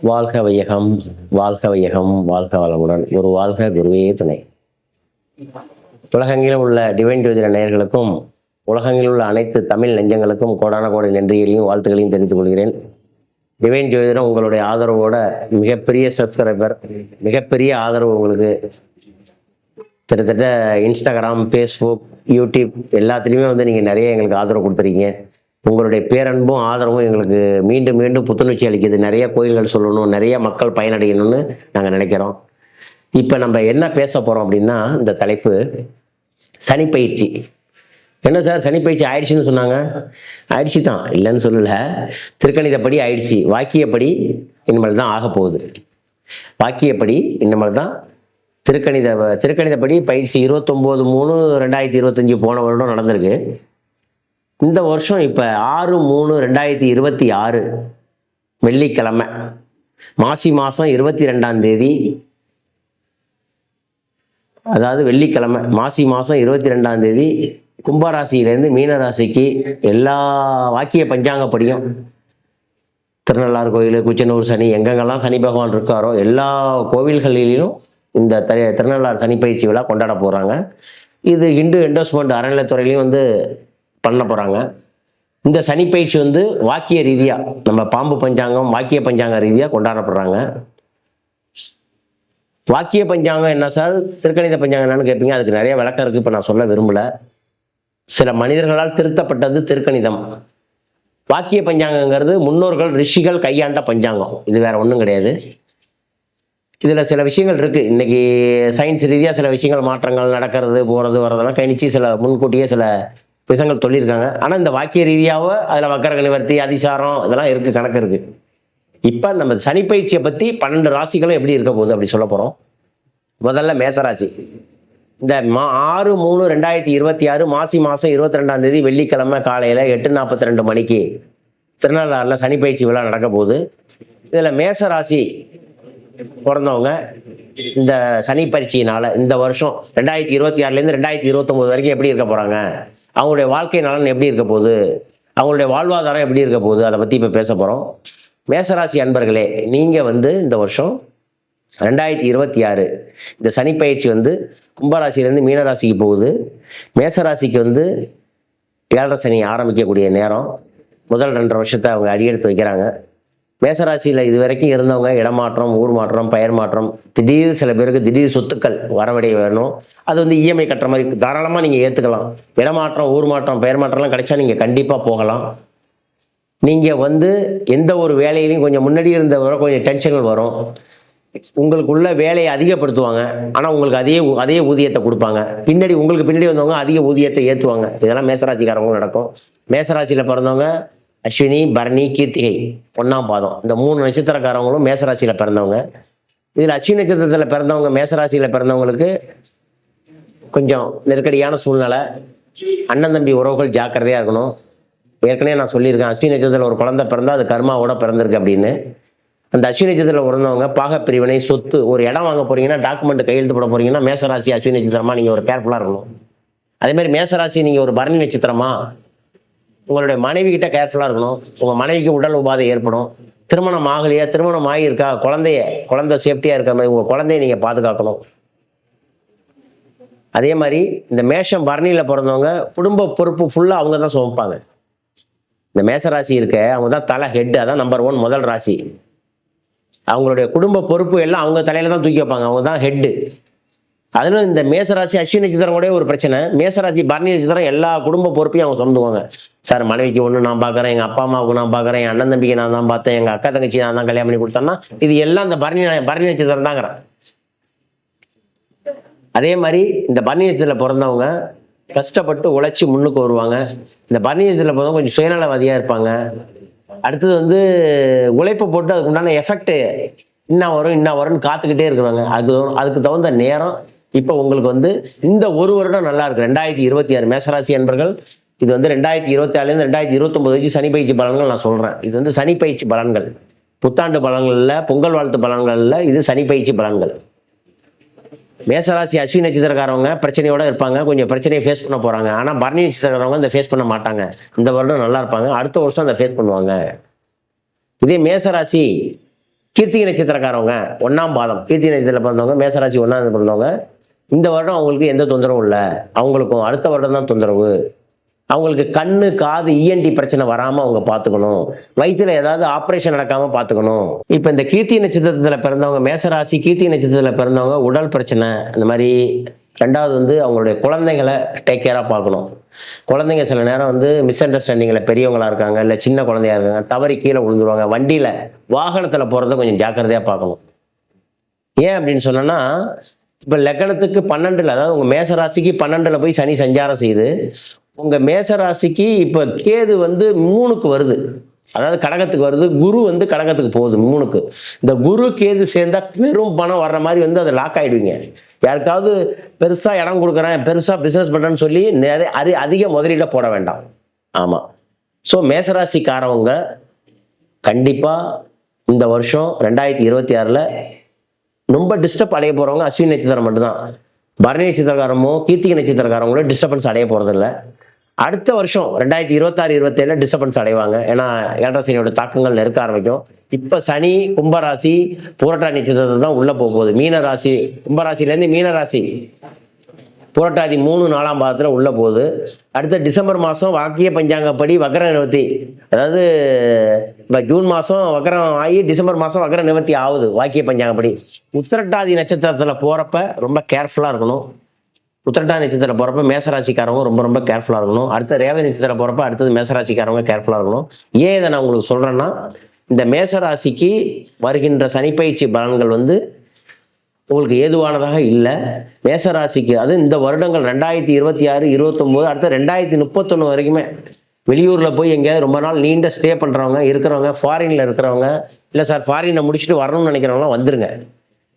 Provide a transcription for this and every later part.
வாழ்க வையகம் வாழ்க வையகம் வாழ்க வளமுடன். ஒரு வாழ்க குருவே துணை. உலகங்களில் உள்ள டிவைன் ஜோதிட நேயர்களுக்கும் உலகங்களில் உள்ள அனைத்து தமிழ் நெஞ்சங்களுக்கும் கோடான கோடி நன்றிகளையும் வாழ்த்துக்களையும் தெரிவித்துக் கொள்கிறேன். டிவைன் ஜோதிடம் உங்களுடைய ஆதரவோட மிகப்பெரிய சப்ஸ்கிரைபர் மிகப்பெரிய ஆதரவு உங்களுக்கு. கிட்டத்தட்ட இன்ஸ்டாகிராம் ஃபேஸ்புக் யூடியூப் எல்லாத்துலேயுமே வந்து நீங்கள் நிறைய எங்களுக்கு ஆதரவு கொடுத்துருக்கீங்க. உங்களுடைய பேரன்பும் ஆதரவும் எங்களுக்கு மீண்டும் மீண்டும் புத்துணர்ச்சி அளிக்குது. நிறைய கோயில்கள் சொல்லணும் நிறைய மக்கள் பயனடையணும்னு நாங்கள் நினைக்கிறோம். இப்போ நம்ம என்ன பேச போகிறோம் அப்படின்னா இந்த தலைப்பு சனிப்பயிற்சி என்ன சார் சனிப்பயிற்சி ஆயிடுச்சுன்னு சொன்னாங்க? ஆயிடுச்சு தான். இல்லைன்னு சொல்லலை. திருக்கணிதப்படி ஆயிடுச்சு. வாக்கியப்படி இனிமேல் தான் ஆக போகுது. வாக்கியப்படி இனிமேல் தான் திருக்கணித திருக்கணிதப்படி பயிற்சி இருபத்தொம்போது மூணு ரெண்டாயிரத்தி இருபத்தஞ்சி போன வருடம் நடந்திருக்கு. இந்த வருஷம் இப்போ ஆறு மூணு ரெண்டாயிரத்தி இருபத்தி ஆறு வெள்ளிக்கிழமை. மாசி மாதம் இருபத்தி ரெண்டாம் தேதி. அதாவது வெள்ளிக்கிழமை மாசி மாதம் இருபத்தி ரெண்டாம் தேதி கும்பராசியிலேருந்து மீனராசிக்கு எல்லா வாக்கிய பஞ்சாங்கப்படியும் திருநள்ளாறு கோயில் குச்சனூர் சனி எங்கெங்கெல்லாம் சனி பகவான் இருக்காரோ எல்லா கோவில்களிலும் இந்த த திருநள்ளாறு சனி பயிற்சி விழா கொண்டாட போகிறாங்க இது இந்து என்டோஸ்மெண்ட் அறநிலைத்துறையிலையும் வந்து பண்ண போகிறாங்க இந்த சனி பயிற்சி வந்து வாக்கிய ரீதியாக நம்ம பாம்பு பஞ்சாங்கம் வாக்கிய பஞ்சாங்க ரீதியாக கொண்டாடப்படுறாங்க. வாக்கிய பஞ்சாங்கம் என்ன சார்? திருக்கணித பஞ்சாங்கம் என்னன்னு கேட்பீங்க அதுக்கு நிறைய விளக்கம் இருக்குது இப்போ நான் சொல்ல விரும்பல. சில மனிதர்களால் திருத்தப்பட்டது திருக்கணிதம். வாக்கிய பஞ்சாங்கங்கிறது முன்னோர்கள் ரிஷிகள் கையாண்ட பஞ்சாங்கம். இது வேற ஒன்றும் கிடையாது. இதில் சில விஷயங்கள் இருக்குது இன்றைக்கி சயின்ஸ் ரீதியாக சில விஷயங்கள் மாற்றங்கள் நடக்கிறது போகிறது வரதெல்லாம் கணிச்சு சில முன்கூட்டியே சில விஷயங்கள் சொல்லியிருக்காங்க. ஆனால் இந்த வாக்கிய ரீதியாக அதில் வக்கரக நிவர்த்தி அதிசாரம் இதெல்லாம் இருக்குது கணக்கு இருக்குது இப்போ நம்ம சனிப்பயிற்சியை பற்றி பன்னெண்டு ராசிகளும் எப்படி இருக்க போகுது அப்படி சொல்ல போகிறோம் முதல்ல மேசராசி. இந்த மா ஆறு மூணு ரெண்டாயிரத்தி இருபத்தி ஆறு மாசி மாதம் இருபத்தி ரெண்டாம் தேதி வெள்ளிக்கிழமை காலையில் எட்டு நாற்பத்தி ரெண்டு மணிக்கு திருநள்ளாறில் சனிப்பயிற்சி விழா நடக்க போகுது. இதில் மேசராசி பிறந்தவங்க இந்த சனி பரீட்சையினால இந்த வருஷம் ரெண்டாயிரத்தி இருபத்தி ஆறுலேருந்து ரெண்டாயிரத்தி இருபத்தொம்போது வரைக்கும் எப்படி இருக்க போகிறாங்க அவங்களுடைய வாழ்க்கை நலன் எப்படி இருக்க போகுது? அவங்களுடைய வாழ்வாதாரம் எப்படி இருக்க போகுது? அதை பற்றி இப்போ பேச போகிறோம் மேசராசி அன்பர்களே நீங்கள் வந்து இந்த வருஷம் ரெண்டாயிரத்தி இருபத்தி ஆறு இந்த சனி பயிற்சி வந்து கும்பராசிலேருந்து மீனராசிக்கு போகுது. மேசராசிக்கு வந்து ஏழரை சனி ஆரம்பிக்கக்கூடிய நேரம். முதல் ரெண்டரை வருஷத்தை அவங்க அடியெடுத்து வைக்கிறாங்க. மேசராசியில் இது வரைக்கும் இருந்தவங்க இடமாற்றம் ஊர் மாற்றம் பெயர் மாற்றம் திடீர் சில பேருக்கு திடீர் சொத்துக்கள் வரவடைய வேணும். அது வந்து இஎம்ஐ கட்டுற மாதிரி தாராளமாக நீங்கள் ஏற்றுக்கலாம் இடமாற்றம் ஊர் மாற்றம் பெயர் மாற்றம்லாம் கிடைச்சா நீங்கள் கண்டிப்பாக போகலாம். நீங்கள் வந்து எந்த ஒரு வேலையிலையும் கொஞ்சம் முன்னாடி இருந்த வரை கொஞ்சம் டென்ஷன்கள் வரும். உங்களுக்குள்ள வேலையை அதிகப்படுத்துவாங்க. ஆனால் உங்களுக்கு அதே ஊ- அதே ஊதியத்தை கொடுப்பாங்க. பின்னாடி உங்களுக்கு பின்னாடி வந்தவங்க அதிக ஊதியத்தை ஏற்றுவாங்க இதெல்லாம் மேசராசிக்காரங்களும் நடக்கும். மேசராசியில் பிறந்தவங்க அஸ்வினி பரணி கீர்த்திகை ஒன்றாம் பாதம். இந்த மூணு நட்சத்திரக்காரவங்களும் மேசராசியில் பிறந்தவங்க. இதில் அஸ்வினி நட்சத்திரத்தில் பிறந்தவங்க மேசராசியில் பிறந்தவங்களுக்கு கொஞ்சம் நெருக்கடியான சூழ்நிலை. அண்ணன் தம்பி உறவுகள் ஜாக்கிரதையாக இருக்கணும். ஏற்கனவே நான் சொல்லியிருக்கேன் அஸ்வினி நட்சத்திரத்தில் ஒரு குழந்தை பிறந்தால் அது கர்மாவோட பிறந்திருக்கு அப்படின்னு. அந்த அஸ்வினி நட்சத்திரத்தில் பிறந்தவங்க பாகப்பிரிவினை சொத்து ஒரு இடம் வாங்க போகிறீங்கன்னா டாக்குமெண்ட் கையெழுத்து போட போகிறீங்கன்னா மேசராசி அஸ்வினி நட்சத்திரமா நீங்கள் ஒரு கேர்ஃபுல்லாக இருக்கணும். அதேமாதிரி மேசராசி நீங்கள் ஒரு பரணி நட்சத்திரமா உங்களுடைய மனைவி கிட்ட கேர்ஃபுல்லாக இருக்கணும். உங்கள் மனைவிக்கு உடல் உபாதை ஏற்படும். திருமணம் ஆகலையா திருமணம் ஆகியிருக்கா? குழந்தைய குழந்தை சேஃப்டியாக இருக்கிற மாதிரி உங்கள் குழந்தைய நீங்கள் பாதுகாக்கணும். அதே மாதிரி இந்த மேஷம் பரணியில் பிறந்தவங்க குடும்ப பொறுப்பு ஃபுல்லாக அவங்க தான் சுமப்பாங்க. இந்த மேச ராசி இருக்க அவங்க தான் தலை ஹெட் அதான் நம்பர் ஒன் முதல் ராசி. அவங்களுடைய குடும்ப பொறுப்பு எல்லாம் அவங்க தலையில தான் தூக்கி வைப்பாங்க. அவங்க தான் ஹெட்டு அதிலும் இந்த மேசராசி அஸ்வினி நட்சத்திரம் கூட ஒரு பிரச்சனை. மேசராசி பரணி நட்சத்திரம் எல்லா குடும்ப பொறுப்பையும் அவங்க சொந்துவாங்க சார் மனைவிக்கு ஒன்று நான் பார்க்குறேன் எங்கள் அப்பா அம்மாவுக்கு நான் பார்க்குறேன் என் அண்ணன் தம்பிக்கு நான் தான் பார்த்தேன் எங்கள் அக்கா தங்கச்சி நான் தான் கல்யாணம் பண்ணி கொடுத்தேன்னா இது எல்லாம் இந்த பரணி பரணி நட்சத்திரம் தாங்கிறேன் அதே மாதிரி இந்த பரணி நட்சத்திரத்தில் பிறந்தவங்க கஷ்டப்பட்டு உழைச்சி முன்னுக்கு வருவாங்க. இந்த பரணி நட்சத்திரத்தில் பிறந்தவங்க கொஞ்சம் சுயநலவாதியாக இருப்பாங்க. அடுத்தது வந்து உழைப்பை போட்டு அதுக்கு உண்டான எஃபெக்ட் இன்னும் வரும் இன்னும் வரும்னு காத்துக்கிட்டே இருக்கிறாங்க. அதுக்கு அதுக்கு தகுந்த நேரம் இப்போ உங்களுக்கு வந்து இந்த ஒரு வருடம் நல்லா இருக்கு. ரெண்டாயிரத்தி இருபத்தி ஆறு மேசராசி என்பர்கள் இது வந்து ரெண்டாயிரத்தி இருபத்தி ஆறுலேருந்து ரெண்டாயிரத்தி இருபத்தொம்பது வச்சு சனி பயிற்சி பலன்கள் நான் சொல்கிறேன் இது வந்து சனி பயிற்சி பலன்கள். புத்தாண்டு பலன்களில் பொங்கல் வாழ்த்து பலன்களில் இது சனி பயிற்சி பலன்கள். மேசராசி அஸ்வினி நட்சத்திரக்காரவங்க பிரச்சனையோட இருப்பாங்க கொஞ்சம் பிரச்சனையை ஃபேஸ் பண்ண போகிறாங்க ஆனால் பரணி நட்சத்திரக்காரவங்க இந்த ஃபேஸ் பண்ண மாட்டாங்க. இந்த வருடம் நல்லா இருப்பாங்க அடுத்த வருஷம் அதை ஃபேஸ் பண்ணுவாங்க. இதே மேசராசி கீர்த்திகை நட்சத்திரக்காரவங்க ஒன்றாம் பாதம். கீர்த்திகை நட்சத்திரத்தில் பிறந்தவங்க மேசராசி ஒன்றாம் பிறந்தவங்க இந்த வருடம் அவங்களுக்கு எந்த தொந்தரவும் இல்லை. அவங்களுக்கும் அடுத்த வருடம் தான் தொந்தரவு. அவங்களுக்கு கண்ணு காது இஎன்டி பிரச்சனை வராமல் அவங்க பார்த்துக்கணும் வயிற்றுல ஏதாவது ஆப்ரேஷன் நடக்காமல் பார்த்துக்கணும் இப்போ இந்த கீர்த்தி நட்சத்திரத்தில் பிறந்தவங்க மேசராசி கீர்த்தி நட்சத்திரத்தில் பிறந்தவங்க உடல் பிரச்சனை அந்த மாதிரி ரெண்டாவது வந்து அவங்களுடைய குழந்தைங்களை டேக் கேராக பார்க்கணும். குழந்தைங்க சில நேரம் வந்து மிஸ் அண்டர்ஸ்டாண்டிங்கில் பெரியவங்களா இருக்காங்க இல்லை சின்ன குழந்தையா இருக்காங்க தவறி கீழே விழுந்துருவாங்க வண்டியில் வாகனத்தில் போகிறத கொஞ்சம் ஜாக்கிரதையாக பார்க்கணும். ஏன் அப்படின்னு சொன்னோன்னா இப்போ லக்கணத்துக்கு பன்னெண்டில் அதாவது உங்கள் மேச ராசிக்கு பன்னெண்டில் போய் சனி சஞ்சாரம் செய்யுது உங்கள் மேச ராசிக்கு இப்போ கேது வந்து மூணுக்கு வருது. அதாவது கடகத்துக்கு வருது குரு வந்து கடகத்துக்கு போகுது மூணுக்கு. இந்த குரு கேது சேர்ந்தா பெரும் பணம் வர்ற மாதிரி வந்து அதை லாக் ஆகிடுவீங்க யாருக்காவது பெருசாக இடம் கொடுக்குறேன் பெருசாக பிஸ்னஸ் பண்ணுறேன்னு சொல்லி நிறைய அதிக முதலீட போட வேண்டாம். ஆமாம் ஸோ மேசராசிக்காரவங்க கண்டிப்பாக இந்த வருஷம் ரெண்டாயிரத்தி இருபத்தி ஆறில் ரொம்ப டிஸ்டர்ப் அடைய போகிறவங்க அஸ்வினி நட்சத்திரம் மட்டும்தான். பரணி நட்சத்திரக்காரமோ கீர்த்திகை நட்சத்திரக்காரங்களோ டிஸ்டர்பன்ஸ் அடைய போகிறதில்ல அடுத்த வருஷம் ரெண்டாயிரத்தி இருபத்தாறு இருபத்தேழில் டிஸ்டர்பன்ஸ் அடைவாங்க. ஏன்னா ஏழரை சனியோட தாக்கங்கள் நெருக்க ஆரம்பிக்கும். இப்போ சனி கும்பராசி பூரட்டா நட்சத்திரத்தை தான் உள்ளே போக போகுது. மீன ராசி கும்பராசிலேருந்து மீன ராசி புரட்டாதி மூணு நாலாம் பாதத்தில் உள்ளே போகுது. அடுத்த டிசம்பர் மாதம் வாக்கிய பஞ்சாங்கப்படி வக்கர நிவர்த்தி. அதாவது இப்போ ஜூன் மாதம் வக்கரம் ஆகி டிசம்பர் மாதம் வக்கர நிவர்த்தி ஆகுது வாக்கிய பஞ்சாங்கப்படி. உத்திரட்டாதி நட்சத்திரத்தில் போகிறப்ப ரொம்ப கேர்ஃபுல்லாக இருக்கணும். உத்திரட்டாதி நட்சத்திரம் போகிறப்ப மேசராசிக்காரவங்க ரொம்ப ரொம்ப கேர்ஃபுல்லாக இருக்கணும். அடுத்த ரேவதி நட்சத்திரம் போகிறப்ப அடுத்தது மேசராசிக்காரவங்க கேர்ஃபுல்லாக இருக்கணும். ஏன் இதை நான் உங்களுக்கு சொல்கிறேன்னா இந்த மேசராசிக்கு வருகின்ற சனிப்பயிற்சி பலன்கள் வந்து உங்களுக்கு ஏதுவானதாக இல்லை. மேசராசிக்கு அது இந்த வருடங்கள் ரெண்டாயிரத்தி இருபத்தி ஆறு இருபத்தொம்போது அடுத்த ரெண்டாயிரத்தி முப்பத்தொன்று வரைக்குமே வெளியூரில் போய் எங்கேயாவது ரொம்ப நாள் நீண்ட ஸ்டே பண்ணுறவங்க இருக்கிறவங்க ஃபாரினில் இருக்கிறவங்க இல்லை சார் ஃபாரினை முடிச்சுட்டு வரணும்னு நினைக்கிறவங்களாம் வந்துருங்க.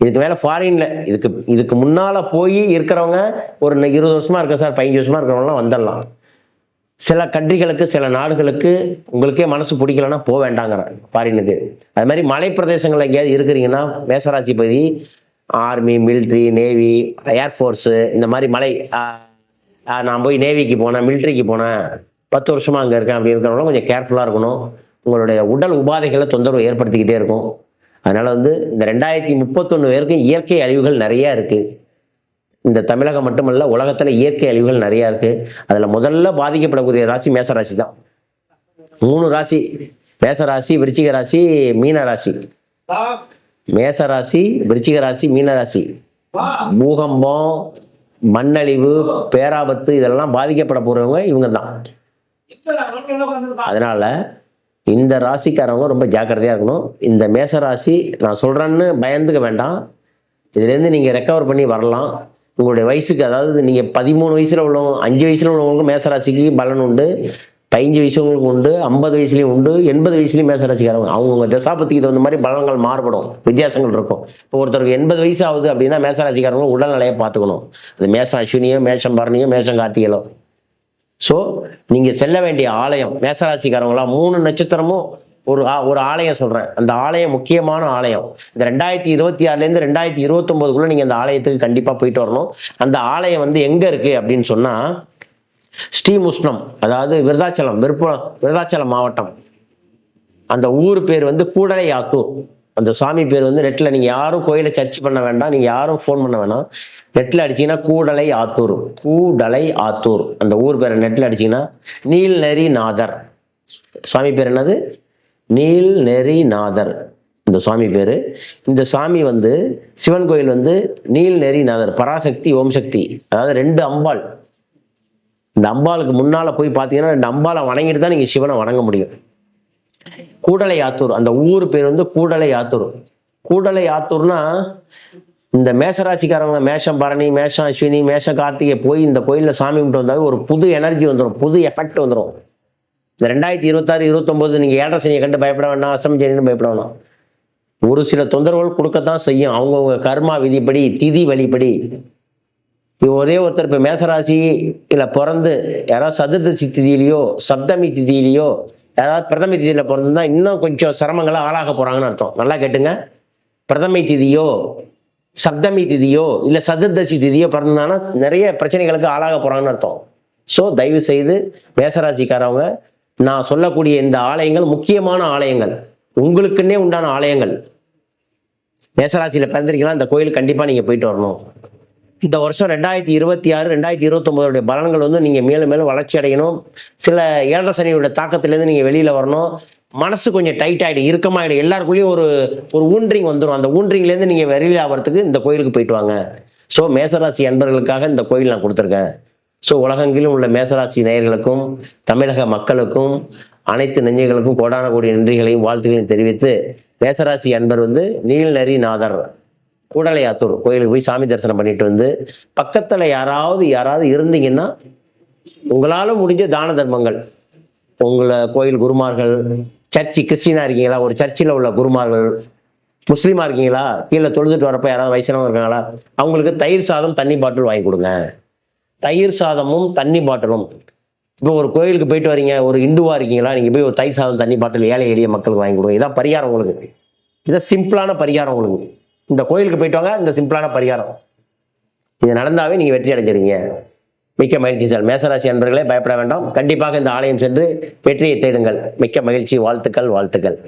இதுக்கு மேலே ஃபாரினில் இதுக்கு இதுக்கு முன்னால் போய் இருக்கிறவங்க ஒரு இருபது வருஷமாக இருக்க சார் பதினஞ்சு வருஷமாக இருக்கிறவங்களாம் வந்துடலாம். சில கண்ட்ரிகளுக்கு சில நாடுகளுக்கு உங்களுக்கே மனசு பிடிக்கலன்னா போக வேண்டாங்கிறேன் ஃபாரினுக்கு அது மாதிரி மலை பிரதேசங்கள் எங்கேயாவது இருக்கிறீங்கன்னா மேசராசி பகுதி ஆர்மி மிலிட்ரி நேவி ஏர்ஃபோர்ஸு இந்த மாதிரி மலை நான் போய் நேவிக்கு போனேன் மிலிட்ரிக்கு போனேன். பத்து வருஷமாக அங்கே இருக்கேன் அப்படி இருக்கிறவங்களும் கொஞ்சம் கேர்ஃபுல்லாக இருக்கணும். உங்களுடைய உடல் உபாதைகளை தொந்தரவு ஏற்படுத்திக்கிட்டே இருக்கும். அதனால் வந்து இந்த ரெண்டாயிரத்தி முப்பத்தொன்று பேருக்கும் இயற்கை அழிவுகள் நிறையா இருக்குது இந்த தமிழகம் மட்டுமல்ல உலகத்தில் இயற்கை அழிவுகள் நிறையா இருக்குது அதில் முதல்ல பாதிக்கப்படக்கூடிய ராசி மேசராசி தான். மூணு ராசி மேசராசி விருச்சிக ராசி மீன ராசி. மேசராசி விருச்சிக ராசி மீன ராசி பூகம்பம் மண்ணழிவு பேராபத்து இதெல்லாம் பாதிக்கப்பட போகிறவங்க இவங்க தான் அதனால இந்த ராசிக்காரவங்க ரொம்ப ஜாக்கிரதையாக இருக்கணும். இந்த மேச ராசி நான் சொல்கிறேன்னு பயந்துக்க வேண்டாம். இதுலேருந்து நீங்கள் ரெக்கவர் பண்ணி வரலாம். உங்களுடைய வயசுக்கு அதாவது நீங்கள் பதிமூணு வயசில் உள்ளவங்க அஞ்சு வயசில் உள்ளவங்களுக்கும் மேச ராசிக்கு பலன் உண்டு. பதினஞ்சு வயசுகளுக்கு உண்டு ஐம்பது வயசுலேயும் உண்டு எண்பது வயசுலேயும் மேசராசிக்காரங்க அவங்கவுங்க தசாபத்திக்கு தகுந்த மாதிரி பலன்கள் மாறுபடும். வித்தியாசங்கள் இருக்கும். இப்போ ஒருத்தருக்கு எண்பது வயசு ஆகுது அப்படின்னா மேச உடல்நிலையை பார்த்துக்கணும். அது மேசம் அஸ்வினியோ மேஷம் பரணியோ மேஷம் கார்த்திகளோ ஸோ நீங்கள் செல்ல வேண்டிய ஆலயம் மேசராசிக்காரவங்களா மூணு நட்சத்திரமும் ஒரு ஆ- ஒரு ஆலயம் சொல்கிறேன் அந்த ஆலயம் முக்கியமான ஆலயம். இந்த ரெண்டாயிரத்தி இருபத்தி ஆறுலேருந்து ரெண்டாயிரத்தி இருபத்தொம்போதுக்குள்ளே நீங்கள் அந்த ஆலயத்துக்கு கண்டிப்பாக போயிட்டு வரணும். அந்த ஆலயம் வந்து எங்கே இருக்குது அப்படின்னு சொன்னால் ஸ்ரீமுஷ்ணம் அதாவது விருதாச்சலம் விருப்பம் விருதாச்சலம் மாவட்டம். அந்த ஊர் பேர் வந்து கூடலை ஆத்தூர் அந்த சாமி பேர் வந்து நெட்டில் நீங்கள் யாரும் கோயிலை சர்ச் பண்ண வேண்டாம். நீங்கள் யாரும் ஃபோன் பண்ண வேணாம். நெட்டில் அடிச்சிங்கன்னா கூடலை ஆத்தூர் கூடலை ஆத்தூர் அந்த ஊர் பேரை நெட்டில் அடிச்சீங்கன்னா நீல்நெறிநாதர். சாமி பேர் என்னது? நீல்நெறிநாதர். இந்த சாமி பேர். இந்த சாமி வந்து சிவன் கோயில் வந்து நீல்நெறிநாதர். பராசக்தி ஓம் சக்தி. அதாவது ரெண்டு அம்பாள். இந்த அம்பாளுக்கு முன்னால் போய் பார்த்தீங்கன்னா நம்பாளை வணங்கிட்டு தான் நீங்கள் சிவனை வணங்க முடியும். கூடலை ஆத்தூர் அந்த ஊர் பேர் வந்து கூடலை ஆத்தூர் கூடலை ஆத்தூர்னா இந்த மேஷராசிக்காரவங்க மேஷம் பரணி மேஷம் அஸ்வினி மேஷம் கார்த்திகை போய் இந்த கோயிலில் சாமி கும்பிட்டு வந்தால் ஒரு புது எனர்ஜி வந்துடும் புது எஃபெக்ட் வந்துடும் இந்த ரெண்டாயிரத்தி இருபத்தாறு இருபத்தொம்போது நீங்கள் ஏழரை சனியை கண்டு பயப்பட வேண்டாம் அசம் சனின்னு பயப்பட வேணாம் ஒரு சில தொந்தரவுகள் கொடுக்கத்தான் செய்யும். அவங்கவுங்க கர்மா விதிப்படி திதி வழிப்படி. ஒரே ஒருத்தர் இப்போ மேசராசி இல்லை பிறந்து யாராவது சதுர்தசி திதியிலையோ சப்தமி திதியிலையோ யாராவது பிரதம திதியில் பிறந்திருந்தா இன்னும் கொஞ்சம் சிரமங்களை ஆளாக போகிறாங்கன்னு அர்த்தம். நல்லா கேட்டுங்க. பிரதமை திதியோ சப்தமி திதியோ இல்லை சதுர்தசி திதியோ பிறந்தாங்கன்னா நிறைய பிரச்சனைகளுக்கு ஆளாக போகிறாங்கன்னு அர்த்தம். ஸோ தயவு செய்து மேசராசிக்காரவங்க நான் சொல்லக்கூடிய இந்த ஆலயங்கள் முக்கியமான ஆலயங்கள். உங்களுக்குன்னே உண்டான ஆலயங்கள். மேசராசியில் பிறந்திருக்கீங்களா? இந்த கோயில் கண்டிப்பாக நீங்கள் போயிட்டு வரணும். இந்த வருஷம் ரெண்டாயிரத்தி இருபத்தி ஆறு ரெண்டாயிரத்தி இருபத்தொம்போதுடைய பலன்கள் வந்து நீங்கள் மேலும் மேலும் வளர்ச்சி அடையணும். சில ஏழரை சனியோட தாக்கத்திலேருந்து நீங்கள் வெளியில் வரணும். மனசு கொஞ்சம் டைட் ஆகிடும் இறுக்கமாகிடும் எல்லாருக்குள்ளேயும் ஒரு ஒரு ஊன்றிங் வந்துடும் அந்த ஊன்றிங்லேருந்து நீங்கள் வெளியில் ஆகிறதுக்கு இந்த கோயிலுக்கு போயிட்டு வாங்க. ஸோ மேசராசி அன்பர்களுக்காக இந்த கோயில் நான் கொடுத்துருக்கேன். ஸோ உலகெங்கிலும் உள்ள மேசராசி நேயர்களுக்கும் தமிழக மக்களுக்கும் அனைத்து நெஞ்சைகளுக்கும் கோடான கோடி நன்றிகளையும் வாழ்த்துக்களையும் தெரிவித்து மேசராசி அன்பர் வந்து நீல்நரிநாதர் கூடலையாத்தூர் கோயிலுக்கு போய் சாமி தரிசனம் பண்ணிட்டு வந்து பக்கத்தில் யாராவது யாராவது இருந்தீங்கன்னா உங்களால் முடிஞ்ச தான தர்மங்கள். உங்களை கோயில் குருமார்கள் சர்ச்சு கிறிஸ்டினா இருக்கீங்களா? ஒரு சர்ச்சில் உள்ள குருமார்கள் முஸ்லீமா இருக்கீங்களா? கீழே தொழுதுட்டு வரப்ப யாராவது வயசானவங்க இருக்காங்களா? அவங்களுக்கு தயிர் சாதம் தண்ணி பாட்டில் வாங்கி கொடுங்க. தயிர் சாதமும் தண்ணி பாட்டிலும். இப்போ ஒரு கோயிலுக்கு போயிட்டு வரீங்க ஒரு இந்துவா இருக்கீங்களா? நீங்கள் போய் ஒரு தயிர் சாதம் தண்ணி பாட்டில் ஏழை எளிய மக்களுக்கு வாங்கி கொடுங்க. இதான் பரிகாரம் உங்களுக்கு. இதான் சிம்பிளான பரிகாரம் உங்களுக்கு. இந்த கோயிலுக்கு போயிட்டு வாங்க இந்த சிம்பிளான பரிகாரம். இது நடந்தாவே நீங்கள் வெற்றி அடைஞ்சிருங்க மிக்க மகிழ்ச்சி சார். மேசராசி அன்பர்களே பயப்பட வேண்டாம். கண்டிப்பாக இந்த ஆலயம் சென்று வெற்றியை தேடுங்கள். மிக்க மகிழ்ச்சி வாழ்த்துக்கள் வாழ்த்துக்கள்.